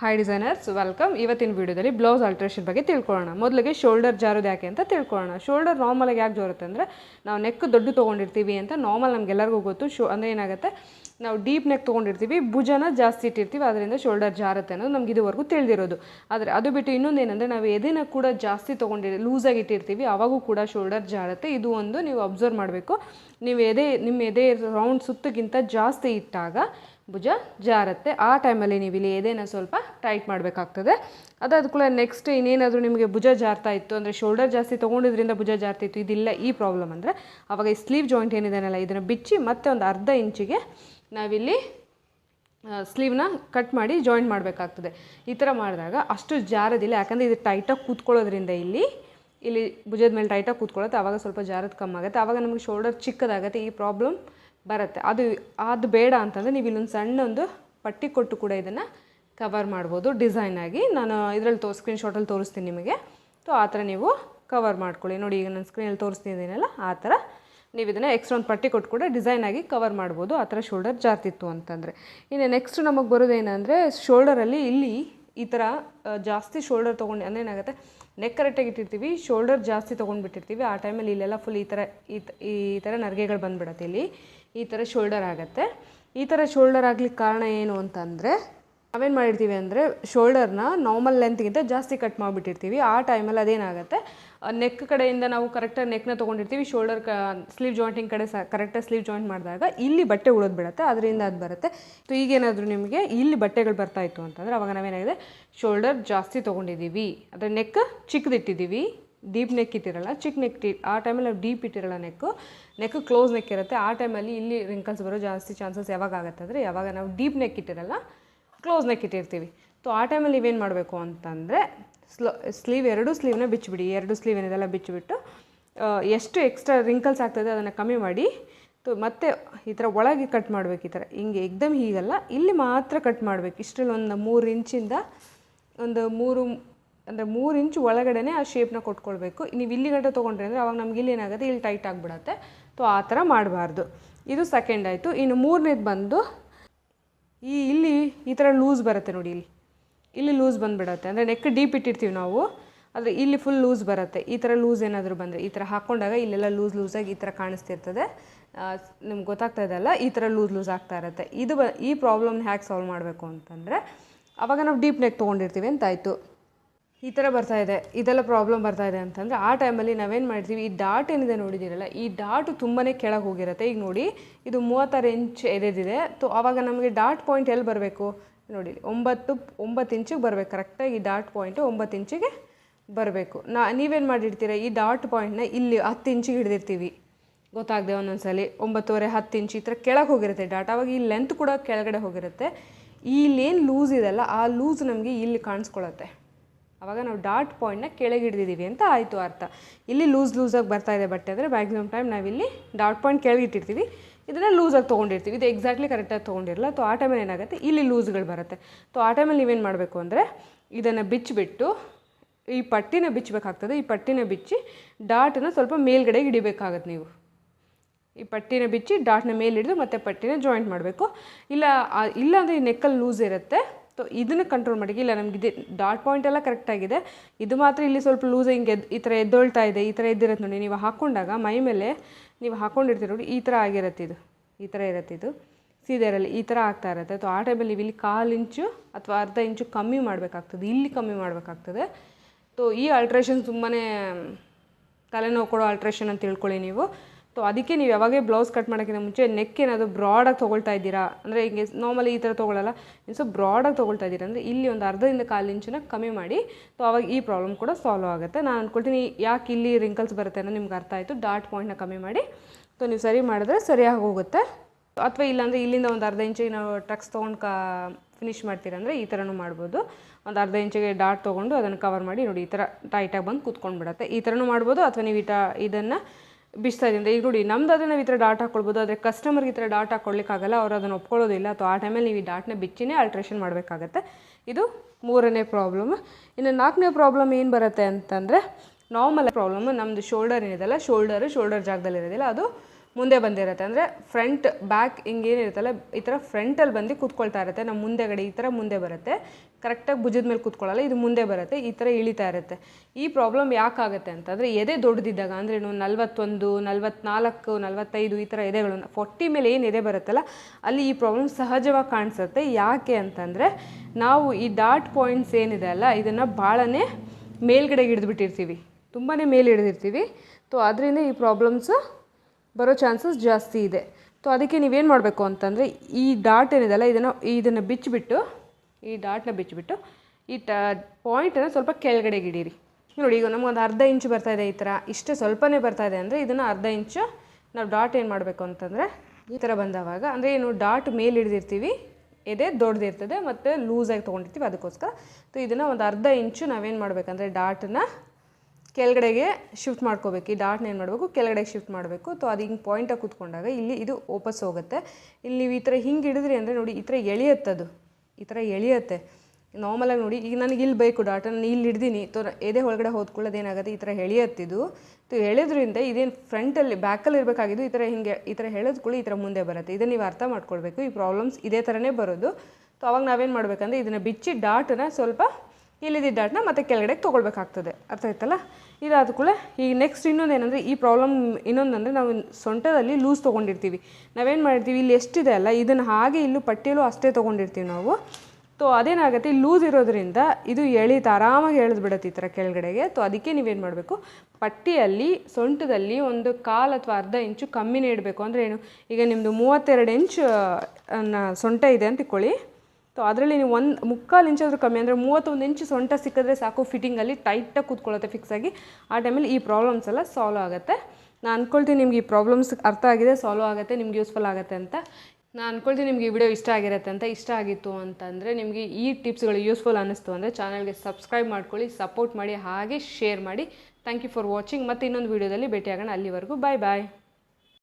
Hi designers welcome ಇವತ್ತಿನ ವೀಡಿಯೋದಲ್ಲಿ blouse alteration ಬಗ್ಗೆ ತಿಳ್ಕೊಳ್ಳೋಣ. ಮೊದಲಿಗೆ ಶೋಲ್ಡರ್ ಜಾರೋದು ಯಾಕೆ ಅಂತ ತಿಳ್ಕೊಳ್ಳೋಣ. ಶೋಲ್ಡರ್ ನಾರ್ಮಲಾಗಿ ಯಾಕೆ ಜೋರುತ್ತೆ ಅಂದರೆ, ನಾವು ನೆಕ್ ದೊಡ್ಡ ತೊಗೊಂಡಿರ್ತೀವಿ ಅಂತ ನಾರ್ಮಲ್ ನಮಗೆಲ್ಲರಿಗೂ ಗೊತ್ತು. ಶೋ ಅಂದರೆ ಏನಾಗುತ್ತೆ? ನಾವು ಡೀಪ್ ನೆಕ್ ತೊಗೊಂಡಿರ್ತೀವಿ, ಭುಜನ ಜಾಸ್ತಿ ಇಟ್ಟಿರ್ತೀವಿ ಅದರಿಂದ ಶೋಲ್ಡರ್ ಜಾರುತ್ತೆ ಅನ್ನೋದು ನಮ್ಗೆ ಇದುವರೆಗೂ ತಿಳಿದಿರೋದು. ಆದರೆ ಅದು ಬಿಟ್ಟು ಇನ್ನೊಂದು ಏನಂದರೆ, ನಾವು ಎದೆನ ಕೂಡ ಜಾಸ್ತಿ ತೊಗೊಂಡಿರಿ ಲೂಸಾಗಿ ಇಟ್ಟಿರ್ತೀವಿ, ಅವಾಗೂ ಕೂಡ ಶೋಲ್ಡರ್ ಜಾರುತ್ತೆ. ಇದು ಒಂದು ನೀವು ಅಬ್ಸರ್ವ್ ಮಾಡಬೇಕು. ನೀವು ಎದೆ, ನಿಮ್ಮ ಎದೆ ರೌಂಡ್ ಸುತ್ತಗಿಂತ ಜಾಸ್ತಿ ಇಟ್ಟಾಗ ಭುಜ ಜಾರತ್ತೆ. ಆ ಟೈಮಲ್ಲಿ ನೀವು ಇಲ್ಲಿ ಎದೆನ ಸ್ವಲ್ಪ ಟೈಟ್ ಮಾಡಬೇಕಾಗ್ತದೆ. ಅದಾದ ಕೂಡ ನೆಕ್ಸ್ಟ್ ಇನ್ನೇನಾದರೂ ನಿಮಗೆ ಭುಜ ಜಾರ್ತಾ ಇತ್ತು ಅಂದರೆ ಶೋಲ್ಡರ್ ಜಾಸ್ತಿ ತೊಗೊಂಡಿದ್ರಿಂದ ಭುಜ ಜಾರ್ತಿತ್ತು ಇದಿಲ್ಲ ಈ ಪ್ರಾಬ್ಲಮ್ ಅಂದರೆ ಆವಾಗ ಈ ಸ್ಲೀವ್ ಜಾಯಿಂಟ್ ಏನಿದೆನಲ್ಲ, ಇದನ್ನು ಬಿಚ್ಚಿ ಮತ್ತೆ ಒಂದು ಅರ್ಧ ಇಂಚಿಗೆ ನಾವಿಲ್ಲಿ ಸ್ಲೀವ್ನ ಕಟ್ ಮಾಡಿ ಜಾಯಿಂಟ್ ಮಾಡಬೇಕಾಗ್ತದೆ. ಈ ಥರ ಮಾಡಿದಾಗ ಅಷ್ಟು ಜಾರದಿಲ್ಲ. ಯಾಕಂದರೆ ಇದು ಟೈಟಾಗಿ ಕೂತ್ಕೊಳ್ಳೋದ್ರಿಂದ ಇಲ್ಲಿ ಇಲ್ಲಿ ಭುಜದ ಮೇಲೆ ಟೈಟಾಗಿ ಕೂತ್ಕೊಳ್ಳುತ್ತೆ. ಆವಾಗ ಸ್ವಲ್ಪ ಜಾರದ್ ಕಮ್ಮಿ ಆಗುತ್ತೆ. ಆವಾಗ ನಮಗೆ ಶೋಲ್ಡರ್ ಚಿಕ್ಕದಾಗುತ್ತೆ. ಈ ಪ್ರಾಬ್ಲಮ್ ಬರುತ್ತೆ. ಅದು ಅದು ಬೇಡ ಅಂತಂದರೆ ನೀವು ಇಲ್ಲೊಂದು ಸಣ್ಣ ಒಂದು ಪಟ್ಟಿ ಕೊಟ್ಟು ಕೂಡ ಇದನ್ನು ಕವರ್ ಮಾಡ್ಬೋದು ಡಿಸೈನ್ ಆಗಿ. ನಾನು ಇದರಲ್ಲಿ ತೋ ಸ್ಕ್ರೀನ್ಶಾಟಲ್ಲಿ ತೋರಿಸ್ತೀನಿ ನಿಮಗೆ. ಸೊ ಆ ಥರ ನೀವು ಕವರ್ ಮಾಡ್ಕೊಳ್ಳಿ. ನೋಡಿ, ಈಗ ನಾನು ಸ್ಕ್ರೀನಲ್ಲಿ ತೋರಿಸ್ತಿದ್ದೀನಲ್ಲ ಆ ಥರ ನೀವು ಇದನ್ನು ಎಕ್ಸ್ಟ್ರಾ ಒಂದು ಪಟ್ಟಿ ಕೊಟ್ಟು ಕೂಡ ಡಿಸೈನ್ ಆಗಿ ಕವರ್ ಮಾಡ್ಬೋದು. ಆ ಥರ ಶೋಲ್ಡರ್ ಜಾರ್ತಿತ್ತು ಅಂತಂದರೆ. ಇನ್ನು ನೆಕ್ಸ್ಟ್ ನಮಗೆ ಬರೋದೇನಂದರೆ ಶೋಲ್ಡರಲ್ಲಿ ಇಲ್ಲಿ ಈ ಥರ ಜಾಸ್ತಿ ಶೋಲ್ಡರ್ ತೊಗೊಂಡು, ಅಂದರೆ ಏನಾಗುತ್ತೆ ನೆಕ್ ಕರೆಕ್ಟಾಗಿ ಇಟ್ಟಿರ್ತೀವಿ ಶೋಲ್ಡರ್ ಜಾಸ್ತಿ ತೊಗೊಂಡ್ಬಿಟ್ಟಿರ್ತೀವಿ. ಆ ಟೈಮಲ್ಲಿ ಇಲ್ಲೆಲ್ಲ ಫುಲ್ ಈ ಥರ, ಈ ಈ ಥರ ನರಿಗೆಗಳು ಬಂದುಬಿಡತ್ತೆ ಇಲ್ಲಿ. ಈ ಥರ ಶೋಲ್ಡರ್ ಆಗುತ್ತೆ. ಈ ಥರ ಶೋಲ್ಡರ್ ಆಗ್ಲಿಕ್ಕೆ ಕಾರಣ ಏನು ಅಂತಂದರೆ, ನಾವೇನು ಮಾಡಿರ್ತೀವಿ ಅಂದರೆ ಶೋಲ್ಡರ್ನ ನಾರ್ಮಲ್ ಲೆಂತ್ಗಿಂತ ಜಾಸ್ತಿ ಕಟ್ ಮಾಡಿಬಿಟ್ಟಿರ್ತೀವಿ. ಆ ಟೈಮಲ್ಲಿ ಅದೇನಾಗುತ್ತೆ ನೆಕ್ ಕಡೆಯಿಂದ ನಾವು ಕರೆಕ್ಟಾಗಿ ನೆಕ್ನ ತೊಗೊಂಡಿರ್ತೀವಿ. ಶೋಲ್ಡರ್ ಕ ಸ್ಲೀವ್ ಜಾಯಿಂಟಿಂಗ್ ಕಡೆ ಸಹ ಕರೆಕ್ಟಾಗಿ ಸ್ಲೀವ್ ಜಾಯಿಂಟ್ ಮಾಡಿದಾಗ ಇಲ್ಲಿ ಬಟ್ಟೆ ಉಳೋದು ಬಿಡುತ್ತೆ. ಅದರಿಂದ ಅದು ಬರುತ್ತೆ. ಸೊ ಈಗೇನಾದರೂ ನಿಮಗೆ ಇಲ್ಲಿ ಬಟ್ಟೆಗಳು ಬರ್ತಾಯಿತ್ತು ಅಂತಂದರೆ ಅವಾಗ ನಾವೇನಾಗಿದೆ ಶೋಲ್ಡರ್ ಜಾಸ್ತಿ ತೊಗೊಂಡಿದ್ದೀವಿ. ಅಂದರೆ ನೆಕ್ ಚಿಕ್ಕದಿಟ್ಟಿದ್ದೀವಿ ಡೀಪ್ ನೆಕ್ ಇಟ್ಟಿರಲ್ಲ, ಚಿಕ್ ನೆಕ್ ಆ ಟೈಮಲ್ಲಿ ನಾವು ಡೀಪ್ ಇಟ್ಟಿರಲ್ಲ ನೆಕ್ಕು. ನೆಕ್ ಕ್ಲೋಸ್ ನೆಕ್ ಇರುತ್ತೆ. ಆ ಟೈಮಲ್ಲಿ ಇಲ್ಲಿ ರಿಂಕಲ್ಸ್ ಬರೋ ಜಾಸ್ತಿ ಚಾನ್ಸಸ್ ಯಾವಾಗ ಆಗುತ್ತೆ ಅಂದರೆ ಯಾವಾಗ ನಾವು ಡೀಪ್ ನೆಕ್ ಇಟ್ಟಿರಲ್ಲ ಕ್ಲೋಸ್ ನೆಕ್ ಇಟ್ಟಿರ್ತೀವಿ. ಸೊ ಆ ಟೈಮಲ್ಲಿ ಇವೇನು ಮಾಡಬೇಕು ಅಂತಂದರೆ, ಸ್ಲೋ, ಸ್ಲೀವ್, ಎರಡು ಸ್ಲೀವ್ನ ಬಿಚ್ಚಿಬಿಡಿ ಎರಡು ಸ್ಲೀವ್ ಏನಿದೆಲ್ಲ ಬಿಚ್ಚಿಬಿಟ್ಟು ಎಷ್ಟು ಎಕ್ಸ್ಟ್ರಾ ರಿಂಕಲ್ಸ್ ಆಗ್ತದೆ ಅದನ್ನು ಕಮ್ಮಿ ಮಾಡಿ ಮತ್ತೆ ಈ ಥರ ಒಳಗೆ ಕಟ್ ಮಾಡಬೇಕು ಈ ಥರ ಹಿಂಗೆ ಎಕ್ದಮ್ ಹೀಗಲ್ಲ, ಇಲ್ಲಿ ಮಾತ್ರ ಕಟ್ ಮಾಡಬೇಕು. ಇಷ್ಟರಲ್ಲಿ ಒಂದು ಮೂರು ಇಂಚಿಂದ ಒಂದು ಮೂರು ಅಂದರೆ ಮೂರು ಇಂಚು ಒಳಗಡೆನೆ ಆ ಶೇಪ್ನ ಕೊಟ್ಕೊಳ್ಬೇಕು. ನೀವು ಇಲ್ಲಿ ಗಂಟೆ ತೊಗೊಂಡ್ರೆ ಅಂದರೆ ಅವಾಗ ನಮ್ಗೆ ಇಲ್ಲಿ ಏನಾಗುತ್ತೆ, ಇಲ್ಲಿ ಟೈಟ್ ಆಗಿಬಿಡತ್ತೆ. ಸೊ ಆ ಥರ ಮಾಡಬಾರ್ದು. ಇದು ಸೆಕೆಂಡ್ ಆಯಿತು. ಇನ್ನು ಮೂರನೇದು ಬಂದು ಈ ಇಲ್ಲಿ ಈ ಥರ ಲೂಸ್ ಬರುತ್ತೆ ನೋಡಿ ಇಲ್ಲಿ. ಇಲ್ಲಿ ಲೂಸ್ ಬಂದುಬಿಡತ್ತೆ. ಅಂದರೆ ನೆಕ್ ಡೀಪ್ ಇಟ್ಟಿರ್ತೀವಿ ನಾವು. ಆದರೆ ಇಲ್ಲಿ ಫುಲ್ ಲೂಸ್ ಬರುತ್ತೆ. ಈ ಥರ ಲೂಸ್ ಏನಾದರೂ ಬಂದರೆ, ಈ ಥರ ಹಾಕ್ಕೊಂಡಾಗ ಇಲ್ಲೆಲ್ಲ ಲೂಸ್ ಲೂಸಾಗಿ ಈ ಥರ ಕಾಣಿಸ್ತಿರ್ತದೆ. ನಿಮ್ಗೆ ಗೊತ್ತಾಗ್ತಾ ಇದೆಲ್ಲ ಈ ಥರ ಲೂಸ್ ಲೂಸ್ ಆಗ್ತಾ ಇರುತ್ತೆ. ಇದು ಈ ಪ್ರಾಬ್ಲಮ್ನ ಹೇಗೆ ಸಾಲ್ವ್ ಮಾಡಬೇಕು ಅಂತಂದರೆ, ಅವಾಗ ನಾವು ಡೀಪ್ ನೆಕ್ ತೊಗೊಂಡಿರ್ತೀವಿ ಅಂತಾಯಿತು ಈ ಥರ ಬರ್ತಾ ಇದೆ, ಇದೆಲ್ಲ ಪ್ರಾಬ್ಲಮ್ ಬರ್ತಾ ಇದೆ ಅಂತಂದರೆ ಆ ಟೈಮಲ್ಲಿ ನಾವೇನು ಮಾಡ್ತೀವಿ, ಈ ಡಾಟ್ ಏನಿದೆ ನೋಡಿದ್ದೀರಲ್ಲ, ಈ ಡಾಟು ತುಂಬಾ ಕೆಳಗೆ ಹೋಗಿರುತ್ತೆ. ಈಗ ನೋಡಿ, ಇದು ಮೂವತ್ತಾರು ಇಂಚ್ ಎದೆದಿದೆ. ತೊ ಆವಾಗ ನಮಗೆ ಡಾಟ್ ಪಾಯಿಂಟ್ ಎಲ್ಲಿ ಬರಬೇಕು? ನೋಡಿ, ಒಂಬತ್ತು ಒಂಬತ್ತು ಇಂಚಿಗೆ ಬರಬೇಕು. ಕರೆಕ್ಟಾಗಿ ಈ ಡಾಟ್ ಪಾಯಿಂಟು ಒಂಬತ್ತು ಇಂಚಿಗೆ ಬರಬೇಕು. ನಾ, ನೀವೇನು ಮಾಡಿರ್ತೀರ, ಈ ಡಾಟ್ ಪಾಯಿಂಟ್ನ ಇಲ್ಲಿ ಹತ್ತು ಇಂಚಿಗೆ ಹಿಡಿದಿರ್ತೀವಿ. ಗೊತ್ತಾಗದೆ ಒಂದೊಂದ್ಸಲಿ, ಒಂಬತ್ತುವರೆ, ಹತ್ತು ಇಂಚ್ ಈ ಥರ ಕೆಳಗೆ ಹೋಗಿರುತ್ತೆ ಡಾಟ್ ಆವಾಗ ಈ ಲೆಂತ್ ಕೂಡ ಕೆಳಗಡೆ ಹೋಗಿರುತ್ತೆ. ಇಲ್ಲೇನು ಲೂಸ್ ಇದೆಲ್ಲ ಆ ಲೂಸ್ ನಮಗೆ ಇಲ್ಲಿ ಕಾಣಿಸ್ಕೊಳತ್ತೆ. ಆವಾಗ ನಾವು ಡಾಟ್ ಪಾಯಿಂಟ್ನ ಕೆಳಗೆ ಹಿಡಿದಿದ್ದೀವಿ ಅಂತ ಆಯಿತು ಅರ್ಥ. ಇಲ್ಲಿ ಲೂಸ್ ಲೂಸಾಗಿ ಬರ್ತಾ ಇದೆ ಬಟ್ಟೆ ಅಂದರೆ ಮ್ಯಾಕ್ಸಿಮಮ್ ಟೈಮ್ ನಾವಿಲ್ಲಿ ಡಾಟ್ ಪಾಯಿಂಟ್ ಕೆಳಗೆ ಇಟ್ಟಿರ್ತೀವಿ. ಇದನ್ನು ಲೂಸಾಗಿ ತೊಗೊಂಡಿರ್ತೀವಿ. ಇದು ಎಕ್ಸಾಕ್ಟ್ಲಿ ಕರೆಕ್ಟಾಗಿ ತೊಗೊಂಡಿರಲ್ಲ. ಸೊ ಆ ಟೈಮಲ್ಲಿ ಏನಾಗುತ್ತೆ? ಇಲ್ಲಿ ಲೂಸ್ಗಳು ಬರುತ್ತೆ. ಸೊ ಆ ಟೈಮಲ್ಲಿ ನೀವೇನು ಮಾಡಬೇಕು ಅಂದರೆ ಇದನ್ನು ಬಿಚ್ಚಿಬಿಟ್ಟು ಈ ಪಟ್ಟಿನ ಬಿಚ್ಚಬೇಕಾಗ್ತದೆ ಈ ಪಟ್ಟಿನ ಬಿಚ್ಚಿ ಡಾಟನ್ನು ಸ್ವಲ್ಪ ಮೇಲ್ಗಡೆ ಹಿಡಿಬೇಕಾಗತ್ತೆ ನೀವು. ಈ ಪಟ್ಟಿನ ಬಿಚ್ಚಿ ಡಾಟ್ನ ಮೇಲೆ ಹಿಡಿದು ಮತ್ತೆ ಪಟ್ಟಿನ ಜಾಯಿಂಟ್ ಮಾಡಬೇಕು. ಇಲ್ಲ ಇಲ್ಲ ಅಂದರೆ ಈ ನೆಕ್ಕಲ್ಲಿ ಲೂಸ್ ಇರುತ್ತೆ. ಸೊ ಇದನ್ನು ಕಂಟ್ರೋಲ್ ಮಾಡಿ ಇಲ್ಲ, ನಮ್ಗೆ ಇದೆ ಡಾಟ್ ಪಾಯಿಂಟ್ ಎಲ್ಲ ಕರೆಕ್ಟಾಗಿದೆ ಇದು ಮಾತ್ರ ಇಲ್ಲಿ ಸ್ವಲ್ಪ ಲೂಸ್ ಹಿಂಗೆ ಈ ಥರ ಎದ್ದೊಳ್ತಾ ಇದೆ, ಈ ಥರ ಎದ್ದಿರತ್ತೆ ನೋಡಿ. ನೀವು ಹಾಕ್ಕೊಂಡಾಗ ಮೈ ಮೇಲೆ ನೀವು ಹಾಕ್ಕೊಂಡಿರ್ತೀರಿ ನೋಡಿ, ಈ ಥರ ಆಗಿರುತ್ತೆ ಇದು. ಈ ಥರ ಇರುತ್ತೆ ಇದು. ಸೀದರಲ್ಲಿ ಈ ಥರ ಆಗ್ತಾ ಇರುತ್ತೆ. ಅಥವಾ ಆ ಟೈಮಲ್ಲಿ ನೀವು ಇಲ್ಲಿ ಕಾಲು ಇಂಚು ಅಥವಾ ಅರ್ಧ ಇಂಚು ಕಮ್ಮಿ ಮಾಡಬೇಕಾಗ್ತದೆ. ಇಲ್ಲಿ ಕಮ್ಮಿ ಮಾಡಬೇಕಾಗ್ತದೆ. ಸೊ ಈ ಅಲ್ಟ್ರೇಷನ್ ತುಂಬಾ ತಲೆನೋವು ಕೊಡೋ ಅಲ್ಟ್ರೇಷನ್ ಅಂತ ತಿಳ್ಕೊಳ್ಳಿ ನೀವು. ಸೊ ಅದಕ್ಕೆ ನೀವು ಯಾವಾಗೇ ಬ್ಲೌಸ್ ಕಟ್ ಮಾಡೋಕ್ಕಿಂತ ಮುಂಚೆ ನೆಕ್ ಏನಾದರೂ ಬ್ರಾಡಾಗಿ ತೊಗೊಳ್ತಾ ಇದ್ದೀರಾ? ಅಂದರೆ ಹಿಂಗೆ ನಾರ್ಮಲಿ ಈ ಥರ ತೊಗೊಳ್ಳಲ್ಲ ಸೊ ಬ್ರಾಡಾಗಿ ತೊಗೊಳ್ತಾ ಇದ್ದೀರಾ? ಅಂದರೆ ಇಲ್ಲಿ ಒಂದು ಅರ್ಧದಿಂದ ಕಾಲು ಇಂಚಿನ ಕಮ್ಮಿ ಮಾಡಿ. ಸೊ ಅವಾಗ ಈ ಪ್ರಾಬ್ಲಮ್ ಕೂಡ ಸಾಲ್ವ್ ಆಗುತ್ತೆ. ನಾನು ಅಂದ್ಕೊಳ್ತೀನಿ ಯಾಕೆ ಇಲ್ಲಿ ರಿಂಕಲ್ಸ್ ಬರುತ್ತೆ ಅನ್ನೋ ನಿಮ್ಗೆ ಅರ್ಥ ಆಯಿತು. ಡಾಟ್ ಪಾಯಿಂಟ್ನ ಕಮ್ಮಿ ಮಾಡಿ. ಸೊ ನೀವು ಸರಿ ಮಾಡಿದ್ರೆ ಸರಿಯಾಗಿ ಹೋಗುತ್ತೆ. ಅಥವಾ ಇಲ್ಲಾಂದರೆ ಇಲ್ಲಿಂದ ಒಂದು ಅರ್ಧ ಇಂಚಿಗೆ ನಾವು ಟ್ರಕ್ಸ್ ತೊಗೊಂಡು ಕಾ ಫಿನಿಶ್ ಮಾಡ್ತೀರಂದರೆ ಈ ಥರನೂ ಮಾಡ್ಬೋದು. ಒಂದು ಅರ್ಧ ಇಂಚಿಗೆ ಡಾಟ್ ತೊಗೊಂಡು ಅದನ್ನು ಕವರ್ ಮಾಡಿ ನೋಡಿ ಈ ಥರ ಟೈಟಾಗಿ ಬಂದು ಕೂತ್ಕೊಂಡು ಬಿಡುತ್ತೆ ಈ ಥರನೂ ಮಾಡ್ಬೋದು. ಅಥವಾ ನೀವು ಈ ಟ, ಇದನ್ನು ಬಿಚ್ತಾ ಇದ್ದೀನಿ ಈಗ ನೋಡಿ, ನಮ್ದು ಅದನ್ನು ನಾವು ಈ ಥರ ಡಾಟ್ ಹಾಕ್ಕೊಳ್ಬೋದು ಆದರೆ ಕಸ್ಟಮರ್ಗೆ ಈ ಥರ ಡಾಟ್ ಹಾಕ್ಕೊಳ್ಲಿಕ್ಕಾಗಲ್ಲ ಅವ್ರು ಅದನ್ನು ಒಪ್ಕೊಳ್ಳೋದಿಲ್ಲ ಅಥವಾ ಆ ಟೈಮಲ್ಲಿ ನೀವು ಈ ಡಾಟ್ನ ಬಿಚ್ಚಿನೇ ಆಲ್ಟ್ರೇಷನ್ ಮಾಡಬೇಕಾಗತ್ತೆ. ಇದು ಮೂರನೇ ಪ್ರಾಬ್ಲಮ್ ಇನ್ನು ನಾಲ್ಕನೇ ಪ್ರಾಬ್ಲಮ್ ಏನು ಬರುತ್ತೆ ಅಂತಂದರೆ ನಾರ್ಮಲ್ ಪ್ರಾಬ್ಲಮ್ ನಮ್ಮದು ಶೋಲ್ಡರ್ ಏನಿದೆಯಲ್ಲ ಶೋಲ್ಡರು ಶೋಲ್ಡರ್ ಜಾಗದಲ್ಲಿ ಇರೋದಿಲ್ಲ. ಅದು ಮುಂದೆ ಬಂದಿರುತ್ತೆ. ಅಂದರೆ ಫ್ರಂಟ್ ಬ್ಯಾಕ್ ಹಿಂಗೇನಿರುತ್ತಲ್ಲ ಈ ಥರ ಫ್ರಂಟಲ್ಲಿ ಬಂದು ಕೂತ್ಕೊಳ್ತಾ ಇರುತ್ತೆ. ನಮ್ಮ ಮುಂದೆಗಡೆ ಈ ಥರ ಮುಂದೆ ಬರುತ್ತೆ. ಕರೆಕ್ಟಾಗಿ ಭುಜದ ಮೇಲೆ ಕೂತ್ಕೊಳ್ಳಲ್ಲ, ಇದು ಮುಂದೆ ಬರುತ್ತೆ. ಈ ಥರ ಇಳಿತಾ ಇರುತ್ತೆ. ಈ ಪ್ರಾಬ್ಲಮ್ ಯಾಕಾಗುತ್ತೆ ಅಂತಂದರೆ, ಎದೆ ದೊಡ್ಡದಿದ್ದಾಗ, ಅಂದರೆ ಏನು ನಲ್ವತ್ತೊಂದು, ನಲ್ವತ್ನಾಲ್ಕು, ನಲ್ವತ್ತೈದು ಈ ಥರ ಎದೆಗಳು ಫೋರ್ಟಿ ಮೇಲೆ ಏನು ಎದೆ ಬರುತ್ತಲ್ಲ, ಅಲ್ಲಿ ಈ ಪ್ರಾಬ್ಲಮ್ ಸಹಜವಾಗಿ ಕಾಣಿಸುತ್ತೆ. ಯಾಕೆ ಅಂತಂದರೆ, ನಾವು ಈ ಡಾಟ್ ಪಾಯಿಂಟ್ಸ್ ಏನಿದೆ ಅಲ್ಲ, ಇದನ್ನು ಭಾಳನೇ ಮೇಲ್ಗಡೆಗೆ ಹಿಡಿದ್ಬಿಟ್ಟಿರ್ತೀವಿ ತುಂಬಾ ಮೇಲೆ ಹಿಡಿದಿರ್ತೀವಿ. ಸೊ ಅದರಿಂದ ಈ ಪ್ರಾಬ್ಲಮ್ಸ್ ಬರೋ ಚಾನ್ಸಸ್ ಜಾಸ್ತಿ ಇದೆ. ಸೊ ಅದಕ್ಕೆ ನೀವೇನು ಮಾಡಬೇಕು ಅಂತಂದರೆ, ಈ ಡಾಟ್ ಏನಿದೆಲ್ಲ ಇದನ್ನು ಇದನ್ನು ಬಿಚ್ಚಿಬಿಟ್ಟು, ಈ ಡಾಟ್ನ ಬಿಚ್ಚಿಬಿಟ್ಟು, ಈ ಟ ಪಾಯಿಂಟನ್ನು ಸ್ವಲ್ಪ ಕೆಳಗಡೆ ಇಡೀರಿ. ನೋಡಿ, ಈಗ ನಮಗೊಂದು ಅರ್ಧ ಇಂಚು ಇದೆ ಈ ಥರ. ಇಷ್ಟೇ ಸ್ವಲ್ಪನೇ ಬರ್ತಾ ಇದೆ ಅಂದರೆ, ಇದನ್ನು ಅರ್ಧ ಇಂಚು ನಾವು ಡಾಟ್ ಏನು ಮಾಡಬೇಕು ಅಂತಂದರೆ, ಈ ಥರ ಬಂದವಾಗ, ಅಂದರೆ ಏನು ಡಾಟ್ ಮೇಲೆ ಹಿಡ್ದಿರ್ತೀವಿ, ಎದೆ ದೊಡ್ಡದಿರ್ತದೆ ಮತ್ತು ಲೂಸಾಗಿ ತೊಗೊಂಡಿರ್ತೀವಿ ಅದಕ್ಕೋಸ್ಕರ. ಸೊ ಇದನ್ನು ಒಂದು ಅರ್ಧ ಇಂಚು ನಾವೇನು ಮಾಡಬೇಕಂದ್ರೆ ಡಾಟನ್ನ ಕೆಳಗಡೆಗೆ ಶಿಫ್ಟ್ ಮಾಡ್ಕೋಬೇಕು. ಈ ಡಾಟ್ನ ಏನು ಮಾಡಬೇಕು? ಕೆಳಗಡೆಗೆ ಶಿಫ್ಟ್ ಮಾಡಬೇಕು. ಸೊ ಅದು ಹಿಂಗೆ ಪಾಯಿಂಟಾಗಿ ಕೂತ್ಕೊಂಡಾಗ ಇಲ್ಲಿ ಇದು ವಾಪಸ್ ಹೋಗುತ್ತೆ. ಇಲ್ಲಿ ನೀವು ಈ ಥರ ಹಿಂಗೆ ಹಿಡಿದ್ರಿ ಅಂದರೆ ನೋಡಿ, ಈ ಥರ ಎಳೆಯತ್ತದು ಈ ಥರ ಎಳೆಯುತ್ತೆ. ನಾರ್ಮಲಾಗಿ ನೋಡಿ, ಈಗ ನನಗೆ ಇಲ್ಲಿ ಬೇಕು ಡಾಟ, ನಾನು ಇಲ್ಲಿ ಹಿಡ್ದೀನಿ. ತೋ ಎದೆ ಒಳಗಡೆ ಹೋದ್ಕೊಳ್ಳೋದು ಏನಾಗುತ್ತೆ? ಈ ಥರ ಎಳೆಯತ್ತಿದು ಸೊ ಎಳೆದ್ರಿಂದ ಇದೇನು ಫ್ರಂಟಲ್ಲಿ ಬ್ಯಾಕಲ್ಲಿ ಇರಬೇಕಾಗಿದ್ದು ಈ ಥರ ಹಿಂಗೆ, ಈ ಥರ ಎಳೆದ್ಕೊಳ್ಳಿ, ಈ ಥರ ಮುಂದೆ ಬರುತ್ತೆ. ಇದನ್ನು ನೀವು ಅರ್ಥ ಮಾಡ್ಕೊಳ್ಬೇಕು. ಈ ಪ್ರಾಬ್ಲಮ್ಸ್ ಇದೇ ಥರನೇ ಬರೋದು. ಸೊ ಅವಾಗ ನಾವೇನು ಮಾಡಬೇಕಂದ್ರೆ, ಇದನ್ನು ಬಿಚ್ಚಿ ಡಾಟನ್ನ ಸ್ವಲ್ಪ ಇಲ್ಲಿದ್ದ ಡಾಟ್ನ ಮತ್ತೆ ಕೆಳಗಡೆ ತೊಗೊಳ್ಬೇಕಾಗ್ತದೆ. ಅರ್ಥ ಆಯ್ತಲ್ಲ? ಇದಾದ ಕೂಡ ಈಗ ನೆಕ್ಸ್ಟ್ ಇನ್ನೊಂದು ಏನಂದರೆ ಈ ಪ್ರಾಬ್ಲಮ್ ಇನ್ನೊಂದಂದರೆ ನಾವು ಸೊಂಟದಲ್ಲಿ ಲೂಸ್ ತೊಗೊಂಡಿರ್ತೀವಿ. ನಾವೇನು ಮಾಡಿರ್ತೀವಿ? ಇಲ್ಲಿ ಎಷ್ಟಿದೆ ಅಲ್ಲ? ಇದನ್ನು ಹಾಗೆ ಇಲ್ಲೂ ಪಟ್ಟಿಯಲ್ಲೂ ಅಷ್ಟೇ ತೊಗೊಂಡಿರ್ತೀವಿ ನಾವು. ಸೊ ಅದೇನಾಗುತ್ತೆ? ಲೂಸ್ ಇರೋದ್ರಿಂದ ಇದು ಎಳೀತು, ಆರಾಮಾಗಿ ಎಳೆದು ಬಿಡುತ್ತೆ ಈ ಥರ ಕೆಳಗಡೆಗೆ. ಸೊ ಅದಕ್ಕೆ ನೀವೇನು ಮಾಡಬೇಕು? ಪಟ್ಟಿಯಲ್ಲಿ, ಸೊಂಟದಲ್ಲಿ ಒಂದು ಕಾಲು ಅಥವಾ ಅರ್ಧ ಇಂಚು ಕಮ್ಮಿನೇ ಇಡಬೇಕು ಅಂದರೆ ಏನು? ಈಗ ನಿಮ್ಮದು ಮೂವತ್ತೆರಡು ಇಂಚು ಸೊಂಟ ಇದೆ ಅಂತ ಇಟ್ಕೊಳ್ಳಿ ಸೊ ಅದರಲ್ಲಿ ನೀವು ಒಂದು ಮುಕ್ಕಾಲು ಇಂಚಾದರೂ ಕಮ್ಮಿ, ಅಂದರೆ ಮೂವತ್ತೊಂದು ಇಂಚು ಸೊಂಟ ಸಿಕ್ಕಿದ್ರೆ ಸಾಕು ಫಿಟ್ಟಿಂಗಲ್ಲಿ ಟೈಟಾಗಿ ಕೂತ್ಕೊಳ್ಳುತ್ತೆ ಫಿಕ್ಸ್ ಆಗಿ. ಆ ಟೈಮಲ್ಲಿ ಈ ಪ್ರಾಬ್ಲಮ್ಸ್ ಎಲ್ಲ ಸಾಲ್ವ್ ಆಗುತ್ತೆ. ನಾನು ಅಂದ್ಕೊಳ್ತೀನಿ ನಿಮ್ಗೆ ಈ ಪ್ರಾಬ್ಲಮ್ಸ್ ಅರ್ಥ ಆಗಿದೆ ಸಾಲ್ವ್ ಆಗುತ್ತೆ, ನಿಮ್ಗೆ ಯೂಸ್ಫುಲ್ ಆಗುತ್ತೆ ಅಂತ. ನಾನು ಅಂದ್ಕೊಳ್ತೀನಿ ನಿಮ್ಗೆ ಈ ವಿಡಿಯೋ ಇಷ್ಟ ಆಗಿರುತ್ತೆ ಅಂತ, ಇಷ್ಟ ಆಗಿತ್ತು ಅಂತಂದರೆ ನಿಮಗೆ ಈ ಟಿಪ್ಸ್ಗಳು ಯೂಸ್ಫುಲ್ ಅನ್ನಿಸ್ತು ಅಂದರೆ ಚಾನಲ್ಗೆ ಸಬ್ಸ್ಕ್ರೈಬ್ ಮಾಡ್ಕೊಳ್ಳಿ ಸಪೋರ್ಟ್ ಮಾಡಿ, ಹಾಗೆ ಶೇರ್ ಮಾಡಿ. ಥ್ಯಾಂಕ್ ಯು ಫಾರ್ ವಾಚಿಂಗ್ ಮತ್ತು ಇನ್ನೊಂದು ವೀಡಿಯೋದಲ್ಲಿ ಭೇಟಿಯಾಗೋಣ. ಅಲ್ಲಿವರೆಗೂ ಬಾಯ್ ಬಾಯ್